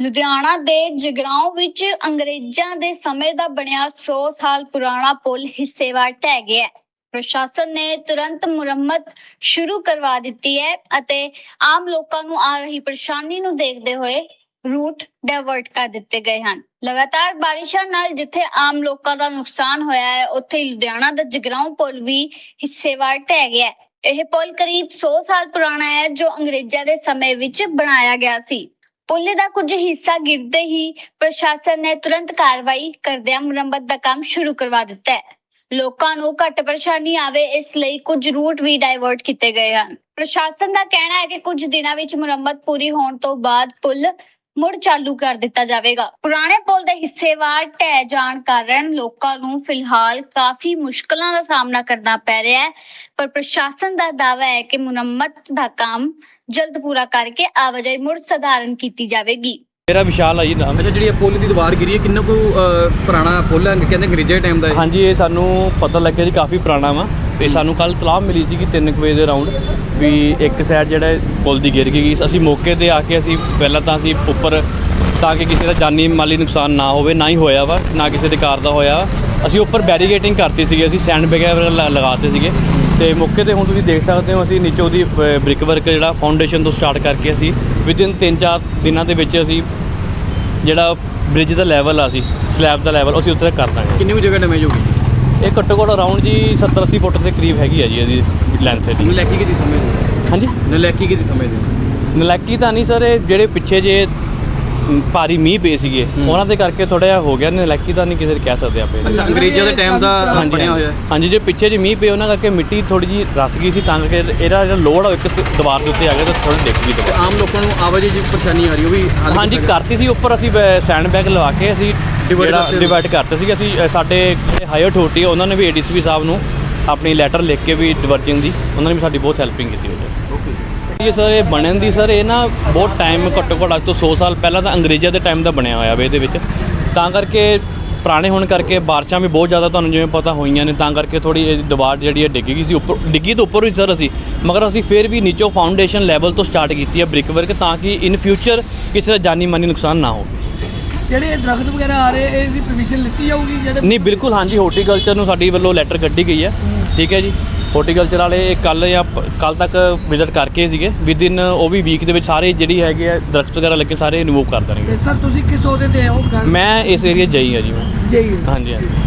ਲੁਧਿਆਣਾ ਦੇ ਜਗਰਾਉਂ ਵਿੱਚ ਅੰਗਰੇਜ਼ਾਂ ਦੇ ਸਮੇਂ ਦਾ ਬਣਿਆ 100 ਸਾਲ ਪੁਰਾਣਾ ਪੁਲ ਹਿੱਸੇਵਾਰ ਢਹਿ ਗਿਆ ਹੈ। ਪ੍ਰਸ਼ਾਸਨ ਨੇ ਤੁਰੰਤ ਮੁਰੰਮਤ ਸ਼ੁਰੂ ਕਰਵਾ ਦਿੱਤੀ ਹੈ ਅਤੇ ਆਮ ਲੋਕਾਂ ਨੂੰ ਆ ਰਹੀ ਪਰੇਸ਼ਾਨੀ ਨੂੰ ਦੇਖਦੇ ਹੋਏ ਰੂਟ ਡਾਇਵਰਟ ਕਰ ਦਿੱਤੇ ਗਏ ਹਨ। ਲਗਾਤਾਰ ਬਾਰਿਸ਼ਾਂ ਨਾਲ ਜਿੱਥੇ ਆਮ ਲੋਕਾਂ ਦਾ ਨੁਕਸਾਨ ਹੋਇਆ ਹੈ, ਉੱਥੇ ਹੀ ਲੁਧਿਆਣਾ ਦਾ ਜਗਰਾਉਂ ਪੁਲ ਵੀ ਹਿੱਸੇਵਾਰ ਢਹਿ ਗਿਆ ਹੈ। ਇਹ ਪੁਲ ਕਰੀਬ 100 ਸਾਲ ਪੁਰਾਣਾ ਹੈ, ਜੋ ਅੰਗਰੇਜ਼ਾਂ ਦੇ ਸਮੇਂ ਵਿੱਚ ਬਣਾਇਆ ਗਿਆ ਸੀ। ਪੁਲ ਦਾ ਕੁਝ ਹਿੱਸਾ ਗਿਰਦੇ ਹੀ ਪ੍ਰਸ਼ਾਸਨ ਨੇ ਤੁਰੰਤ ਕਾਰਵਾਈ ਕਰਦਿਆਂ ਮੁਰੰਮਤ ਦਾ ਕੰਮ ਸ਼ੁਰੂ ਕਰਵਾ ਦਿੱਤਾ ਹੈ। ਲੋਕਾਂ ਨੂੰ ਘੱਟ ਪਰੇਸ਼ਾਨੀ ਆਵੇ, ਇਸ ਲਈ ਕੁਝ ਰੂਟ ਵੀ ਡਾਇਵਰਟ ਕੀਤੇ ਗਏ ਹਨ। ਪ੍ਰਸ਼ਾਸਨ ਦਾ ਕਹਿਣਾ ਹੈ ਕਿ ਕੁਝ ਦਿਨਾਂ ਵਿੱਚ ਮੁਰੰਮਤ ਪੂਰੀ ਹੋਣ ਤੋਂ ਬਾਅਦ ਪੁਲ ਮੁੜ ਚਾਲੂ ਕਰ ਦਿੱਤਾ ਜਾਵੇਗਾ। ਪੁਰਾਣੇ ਪੁਲ ਦੇ ਹਿੱਸੇਵਾਰ ਢਹਿ ਜਾਣ ਕਾਰਨ ਲੋਕਾਂ ਨੂੰ ਫਿਲਹਾਲ ਕਾਫੀ ਮੁਸ਼ਕਲਾਂ ਦਾ ਸਾਹਮਣਾ ਕਰਨਾ ਪੈ ਰਿਹਾ ਹੈ। ਪਰ ਪ੍ਰਸ਼ਾਸਨ ਦਾ ਦਾਅਵਾ ਹੈ ਕਿ ਮੁਰੰਮਤ ਦਾ ਕੰਮ ਜਲਦ ਪੂਰਾ ਕਰਕੇ ਆਵਾਜਾਈ ਮੁੜ ਸਧਾਰਨ ਕੀਤੀ ਜਾਵੇਗੀ। ਮੇਰਾ ਵਿਸ਼ਾਲ ਆ ਜੀ ਨਾਮ। ਅੱਛਾ ਜਿਹੜੀ ਇਹ ਪੁੱਲ ਦੀ ਦੀਵਾਰ ਗਿਰੀ ਹੈ ਕਿੰਨਾ ਕੁ ਪੁਰਾਣਾ ਪੁੱਲ ਹੈ? ਕਹਿੰਦੇ ਅੰਗਰੇਜ਼ਾਂ ਟਾਈਮ ਦਾ ਹੈ ਹਾਂਜੀ ਇਹ ਸਾਨੂੰ ਪਤਾ ਲੱਗਿਆ ਜੀ ਕਾਫੀ ਪੁਰਾਣਾ ਵਾ। ਤੇ ਸਾਨੂੰ ਕੱਲ ਤਲਾਹ ਮਿਲੀ ਸੀ ਕਿ 3 ਵਜੇ ਦੇ ਰਾਉਂਡ ਵੀ ਇੱਕ ਸਾਈਡ ਜਿਹੜਾ ਪੁਲ ਦੀ ਗਿਰ ਗਈ ਅਸੀਂ ਮੌਕੇ ਤੇ ਆ ਕੇ ਅਸੀਂ ਪਹਿਲਾਂ ਤਾਂ ਅਸੀਂ ਉੱਪਰ ਤਾਂ ਕਿ ਕਿਸੇ ਦਾ ਜਾਨੀ ਮਾਲੀ ਨੁਕਸਾਨ ਨਾ ਹੋਵੇ, ਨਾ ਹੀ ਹੋਇਆ ਵਾ, ਨਾ ਕਿਸੇ ਦੀ ਕਾਰ ਦਾ ਹੋਇਆ ਅਸੀਂ ਉੱਪਰ ਬੈਰੀਗੇਟਿੰਗ ਕਰਤੀ ਸੀਗੀ, ਅਸੀਂ ਸੈਂਡ ਵਗੈਰਾ ਲ- ਲਗਾਤੇ ਸੀਗੇ। ਤੇ ਮੌਕੇ ਤੇ ਹੁਣ ਤੁਸੀਂ ਦੇਖ ਸਕਦੇ ਹੋ, ਅਸੀਂ ਨੀਚੋਂ ਦੀ ਬ੍ਰਿਕ ਵਰਕ ਜਿਹੜਾ ਫਾਊਂਡੇਸ਼ਨ ਤੋਂ ਸਟਾਰਟ ਕਰਕੇ ਅਸੀਂ ਵਿਦਿਨ 3-4 ਦਿਨਾਂ ਦੇ ਵਿੱਚ ਅਸੀਂ ਜਿਹੜਾ ਬ੍ਰਿਜ ਦਾ ਲੈਵਲ ਆ ਸੀ ਸਲੈਬ ਦਾ ਲੈਵਲ ਅਸੀਂ ਉੱਥੇ ਕਰ ਦਾਂਗੇ। ਕਿੰਨੀ ਕੁ ਜਗ੍ਹਾ ਡੈਮੇਜ ਹੋ ਗਈ? ਇਹ ਘੱਟੋ ਘੱਟ ਅਰਾਊਂਡ ਜੀ 70 80 ਫੁੱਟ ਦੇ ਕਰੀਬ ਹੈਗੀ ਹੈ ਜੀ ਇਹਦੀ ਲੈਂਥ ਇਹਦੀ। ਨਲੈਕੀ ਕਿਦੀ ਸਮਝਦੇ ਹਾਂਜੀ? ਨਲੈਕੀ ਕਿਦੀ ਸਮਝਦੇ ਨਲੈਕੀ ਤਾਂ ਨਹੀਂ ਸਰ ਇਹ ਜਿਹੜੇ ਪਿੱਛੇ ਜੇ ਮ, ਭਾਰੀ ਮੀਂਹ ਪਏ ਸੀਗੇ। ਉਹਨਾਂ ਦੇ ਕਰਕੇ ਥੋੜਾ ਜਿਹਾ ਹੋ ਗਿਆ ਨਲੈਕੀ ਤਾਂ ਨਹੀਂ ਕਿਸੇ ਦੇ ਕਹਿ ਸਕਦੇ ਆਪੇ ਅੱਛਾ ਅੰਗਰੇਜ਼ਾਂ ਦੇ ਟਾਈਮ ਦਾ ਬਣਿਆ ਹੋਇਆ। ਹਾਂਜੀ ਜੇ ਪਿੱਛੇ ਜੇ ਮੀਂਹ ਪਏ ਉਹਨਾਂ ਕਰਕੇ ਮਿੱਟੀ ਥੋੜੀ ਜੀ ਰਸ ਗਈ ਸੀ ਤਾਂ ਕਰਕੇ ਇਹਦਾ ਜਿਹੜਾ ਲੋਡ ਆ ਇੱਕ ਦੀਵਾਰ ਦੇ ਉੱਤੇ ਆ ਗਿਆ ਤਾਂ ਥੋੜੀ ਡਿੱਗ ਗਈ ਆਮ ਲੋਕਾਂ ਨੂੰ ਆਵਾਜਾਈ ਦੀ ਪਰੇਸ਼ਾਨੀ ਆ ਰਹੀ ਉਹ ਵੀ ਹਾਂਜੀ? ਕਰਤੀ ਸੀ ਉੱਪਰ ਅਸੀਂ ਸੈਂਡ ਬੈਗ ਲਵਾ ਕੇ ਅਸੀਂ ਜਿਹੜਾ। ਡਿਵਾਈਡ ਕਰਤੇ ਸੀ ਅਸੀਂ ਅ, ਸਾਡੇ ਜਿਹੜੇ ਹਾਇਰ ਅਥਾਰਟੀ ਆ ਉਹਨਾਂ ਨੇ ਵੀ ਏਡੀਸੀਪੀ ਸਾਹਿਬ ਨੂੰ ਆਪਣੀ ਲੈਟਰ ਲਿਖ ਕੇ ਵੀ ਡਿਵਰਜਿੰਗ ਦੀ ਉਹਨਾਂ ਨੇ ਵੀ ਸਾਡੀ ਬਹੁਤ ਹੈਲਪਿੰਗ ਕੀਤੀ ਉਹਦੇ ਇਹ ਸਰ ਇਹ ਬਣਨ ਦੀ ਸਰ ਇਹ ਨਾ ਬਹੁਤ ਟਾਈਮ ਘੱਟੋ ਘੱਟ ਅੱਜ ਤੋਂ 100 ਸਾਲ ਪਹਿਲਾਂ ਤਾਂ ਅੰਗਰੇਜ਼ਾਂ ਦੇ ਟਾਈਮ ਦਾ ਬਣਿਆ ਹੋਇਆ ਵੇ ਇਹਦੇ ਵਿੱਚ। ਤਾਂ ਕਰਕੇ ਪੁਰਾਣੇ ਹੋਣ ਕਰਕੇ ਬਾਰਿਸ਼ਾਂ ਵੀ ਬਹੁਤ ਜ਼ਿਆਦਾ ਤੁਹਾਨੂੰ ਜਿਵੇਂ ਪਤਾ ਹੋਈਆਂ ਨੇ ਤਾਂ ਕਰਕੇ ਥੋੜੀ ਇਹ ਦੀਵਾਰ ਜਿਹੜੀ ਹੈ ਡਿੱਗ ਗਈ ਸੀ ਉੱਪਰ ਡਿੱਗੀ ਤੋਂ ਉੱਪਰ ਹੀ ਸਰ ਅਸੀਂ। ਮਗਰ ਅਸੀਂ ਫਿਰ ਵੀ ਨੀਚੋਂ ਫਾਊਂਡੇਸ਼ਨ ਲੈਵਲ ਤੋਂ ਸਟਾਰਟ ਕੀਤੀ ਹੈ ਬ੍ਰਿਕ ਵਰਕ ਤਾਂ ਕਿ ਇਨ ਫਿਊਚਰ ਕਿਸੇ ਦਾ ਜਾਨੀ ਮਾਨੀ ਨੁਕਸਾਨ ਨਾ ਹੋਵੇ। ਜਿਹੜੇ ਇਹ ਦਰਖਤ ਵਗੈਰਾ ਆ ਰਹੇ ਇਹਦੀ ਪਰਮਿਸ਼ਨ ਲਿੱਤੀ ਜਾਊਗੀ ਜਿਹੜੇ ਨਹੀਂ ਬਿਲਕੁਲ ਹਾਂਜੀ ਹਾਰਟੀਕਲਚਰ ਨੂੰ ਸਾਡੀ ਵੱਲੋਂ ਲੈਟਰ ਕੱਢੀ ਗਈ ਹੈ। ਠੀਕ ਹੈ ਜੀ। ਹਾਰਟੀਕਲਚਰ ਵਾਲੇ ਕੱਲ ਜਾਂ ਕੱਲ ਤੱਕ ਵਿਜ਼ਿਟ ਕਰਕੇ ਸੀਗੇ। ਵਿਦਿਨ ਉਹ ਵੀ ਵੀਕ ਦੇ ਵਿੱਚ ਸਾਰੇ ਜਿਹੜੀ ਹੈਗੇ ਆ ਦਰਖਤ ਵਗੈਰਾ ਲੱਗੇ ਸਾਰੇ ਰਿਮੂਵ ਕਰ ਦੇਣਗੇ। ਸਰ ਤੁਸੀਂ ਕਿਸ ਅਹੁਦੇ ਤੇ ਹੋ? ਮੈਂ ਇਸ ਏਰੀਆ ਜਾਈ ਹਾਂ ਜੀ। ਮੈਂ ਜੀ ਹਾਂਜੀ ਹਾਂਜੀ।